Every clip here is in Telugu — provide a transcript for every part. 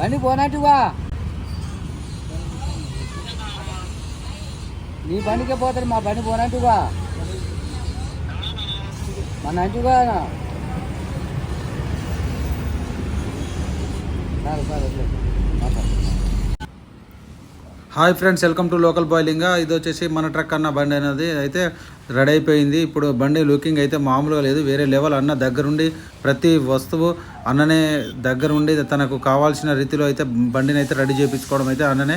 బండి పోనట్టువా నీ బండికే పోతాడు మా బండి పోనట్టువా మన అంటుగా. సరే సరే. Hi friends welcome to local boiling ఇది వచ్చేసి మన ట్రక్ అన్న బండి అనేది. అయితే రెడీ అయిపోయింది. ఇప్పుడు బండి లుకింగ్ అయితే మామూలుగా లేదు. వేరే లెవెల్ అన్న దగ్గరుండి ప్రతి వస్తువు అన్ననే దగ్గరుండి తనకు కావాల్సిన రీతిలో అయితే బండిని అయితే రెడీ చేయించుకోవడం అయితే అన్ననే.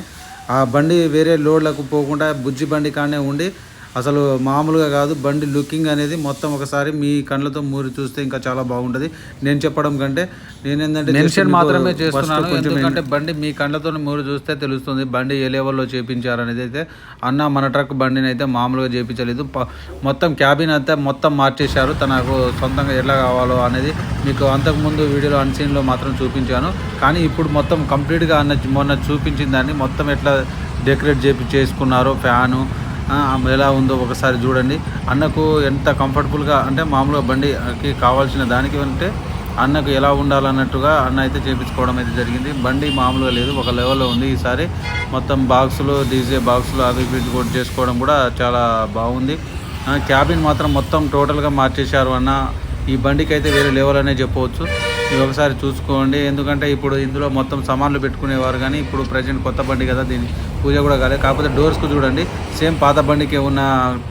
ఆ బండి వేరే లోడ్లకు పోకుండా బుజ్జి బండి కానే ఉండి అసలు మామూలుగా కాదు బండి లుకింగ్ అనేది మొత్తం ఒకసారి మీ కళ్ళతో మూరి చూస్తే ఇంకా చాలా బాగుంటుంది. నేను చెప్పడం కంటే నేను ఏంటంటే మెన్షన్ మాత్రమే చేస్తున్నాను. ఎందుకంటే బండి మీ కళ్ళతో మూరి చూస్తే తెలుస్తుంది. బండి ఏ లెవెల్లో చేపించారనేది అయితే అన్న మన ట్రక్ బండిని అయితే మామూలుగా చేపించలేదు. మొత్తం క్యాబిన్ అంతా మొత్తం మార్చేశారు. తనకు సొంతంగా ఎలా కావాలో అనేది మీకు అంతకుముందు వీడియోలో అన్సీన్లో మాత్రం చూపించాను. కానీ ఇప్పుడు మొత్తం కంప్లీట్గా అన్న మొన్న చూపించిన దాన్ని మొత్తం ఎట్లా డెకరేట్ చేపి చేసుకున్నారో ఫ్యాను ఎలా ఉందో ఒకసారి చూడండి. అన్నకు ఎంత కంఫర్టబుల్గా అంటే మామూలుగా బండికి కావాల్సిన దానికి అంటే అన్నకు ఎలా ఉండాలన్నట్టుగా అన్న అయితే చేపించుకోవడం అయితే జరిగింది. బండి మామూలుగా లేదు ఒక లెవెల్లో ఉంది. ఈసారి మొత్తం బాక్సులు డీజే బాక్సులు అవి ఇవి కూడా చేసుకోవడం కూడా చాలా బాగుంది. క్యాబిన్ మాత్రం మొత్తం టోటల్గా మార్చేశారు అన్న. ఈ బండికి అయితే వేరే లెవెల్ అనే చెప్పవచ్చు. ఇది ఒకసారి చూసుకోండి. ఎందుకంటే ఇప్పుడు ఇందులో మొత్తం సామాన్లు పెట్టుకునేవారు కానీ ఇప్పుడు ప్రజెంట్ కొత్త బండి కదా దీని పూజ కూడా కాలేదు. కాకపోతే డోర్స్కు చూడండి సేమ్ పాత బండికి ఉన్న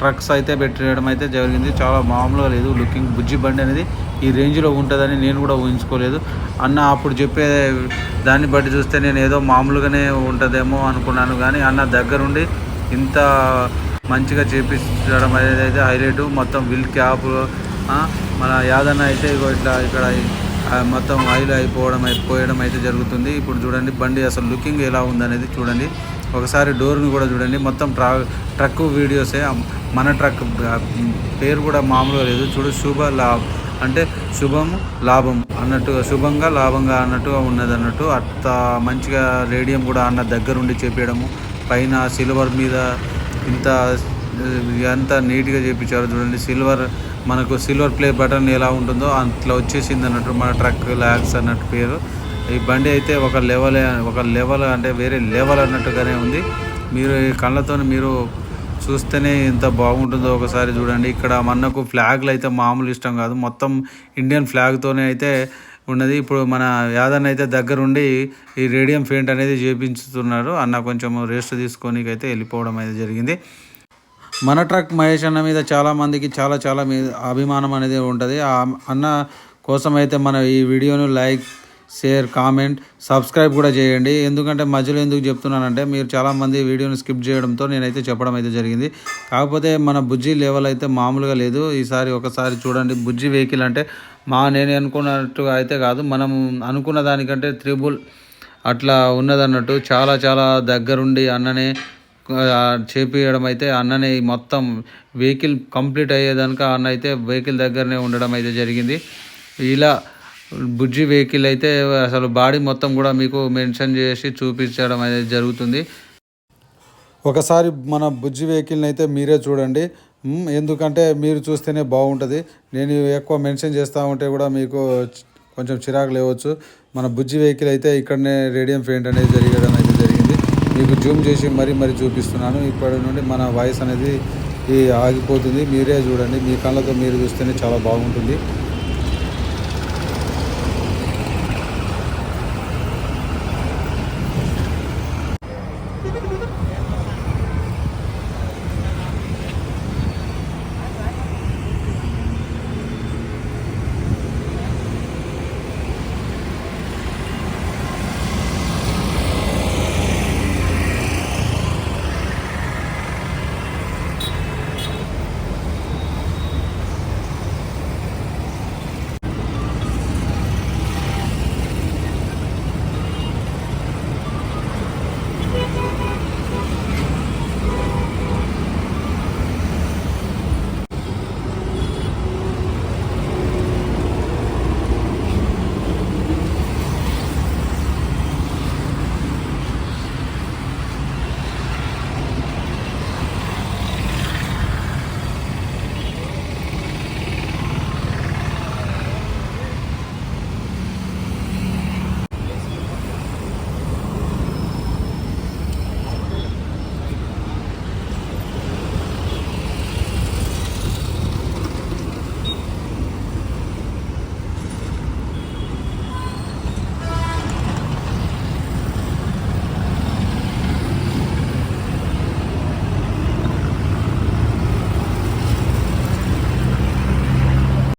ట్రక్స్ అయితే పెట్టడం అయితే జరిగింది. చాలా మామూలుగా లేదు. లుకింగ్ బుజ్జి బండి అనేది ఈ రేంజ్లో ఉంటుందని నేను కూడా ఊహించుకోలేదు. అన్న అప్పుడు చెప్పే దాన్ని బట్టి చూస్తే నేను ఏదో మామూలుగానే ఉంటుందేమో అనుకున్నాను. కానీ అన్న దగ్గరుండి ఇంత మంచిగా చేపించడం అనేది అయితే హైలైట్ మొత్తం విల్ క్యాప్ మన యాదన్న అయితే ఇగో ఇట్లా ఇక్కడ మొత్తం ఆయిల్ అయిపోవడం అయిపోయడం అయితే జరుగుతుంది. ఇప్పుడు చూడండి బండి అసలు లుకింగ్ ఎలా ఉందనేది చూడండి. ఒకసారి డోర్ని కూడా చూడండి. మొత్తం ట్రా ట్రక్ వీడియోసే. మన ట్రక్ పేరు కూడా మామూలుగా లేదు. చూడు శుభ లాభ్. అంటే శుభం లాభం అన్నట్టుగా శుభంగా లాభంగా అన్నట్టుగా ఉన్నది అన్నట్టు అంత మంచిగా రేడియం కూడా అన్న దగ్గరుండి చేపించడము పైన సిల్వర్ మీద ఇంత ఎంత నీట్గా చేపించారు చూడండి. సిల్వర్ మనకు సిల్వర్ ప్లే బటన్ ఎలా ఉంటుందో అట్లా వచ్చేసింది అన్నట్టు మన ట్రక్ ల్యాక్స్ అన్నట్టు పేరు. ఈ బండి అయితే ఒక లెవెల్ ఒక లెవెల్ అంటే వేరే లెవెల్ అన్నట్టుగానే ఉంది. మీరు ఈ కళ్ళతో మీరు చూస్తేనే ఎంత బాగుంటుందో ఒకసారి చూడండి. ఇక్కడ మనకు ఫ్లాగ్లు అయితే మామూలు ఇష్టం కాదు. మొత్తం ఇండియన్ ఫ్లాగ్తోనే అయితే ఉన్నది. ఇప్పుడు మన యాదన్ అయితే దగ్గరుండి ఈ రేడియం పెయింట్ అనేది చేపించుతున్నారు. అన్న కొంచెం రెస్ట్ తీసుకొని అయితే వెళ్ళిపోవడం అయితే జరిగింది. మన ట్రక్ మహేష్ అన్న మీద చాలా మందికి చాలా చాలా మీద అభిమానం అనేది ఉంటుంది. ఆ అన్న కోసం అయితే మన ఈ వీడియోను లైక్ షేర్ కామెంట్ సబ్స్క్రైబ్ కూడా చేయండి. ఎందుకంటే మధ్యలో ఎందుకు చెప్తున్నానంటే మీరు చాలామంది వీడియోని స్కిప్ చేయడంతో నేనైతే చెప్పడం అయితే జరిగింది. కాకపోతే మన బుజ్జి లెవెల్ అయితే మామూలుగా లేదు. ఈసారి ఒకసారి చూడండి. బుజ్జి వెహికల్ అంటే మా నేను అనుకున్నట్టుగా అయితే కాదు. మనం అనుకున్న దానికంటే త్రిబుల్ అట్లా ఉన్నదన్నట్టు చాలా చాలా దగ్గరుండి అన్ననే చేపియడం అయితే అన్ననే మొత్తం వెహికల్ కంప్లీట్ అయ్యేదానికి అన్న అయితే వెహికల్ దగ్గరనే ఉండడం అయితే జరిగింది. ఇలా బుజ్జి వెహికల్ అయితే అసలు బాడీ మొత్తం కూడా మీకు మెన్షన్ చేసి చూపించడం అనేది జరుగుతుంది. ఒకసారి మన బుజ్జి వెహికల్ని అయితే మీరే చూడండి. ఎందుకంటే మీరు చూస్తేనే బాగుంటుంది. నేను ఎక్కువ మెన్షన్ చేస్తూ ఉంటే కూడా మీకు కొంచెం చిరాకు లేవచ్చు. మన బుజ్జి వెహికల్ అయితే ఇక్కడనే రేడియం పెయింట్ అనేది జరిగడం మీకు జూమ్ చేసి మరీ మరీ చూపిస్తున్నాను. ఇప్పటి నుండి మన వాయిస్ అనేది ఈ ఆగిపోతుంది. మీరే చూడండి. మీ కళ్ళతో మీరు చూస్తేనే చాలా బాగుంటుంది.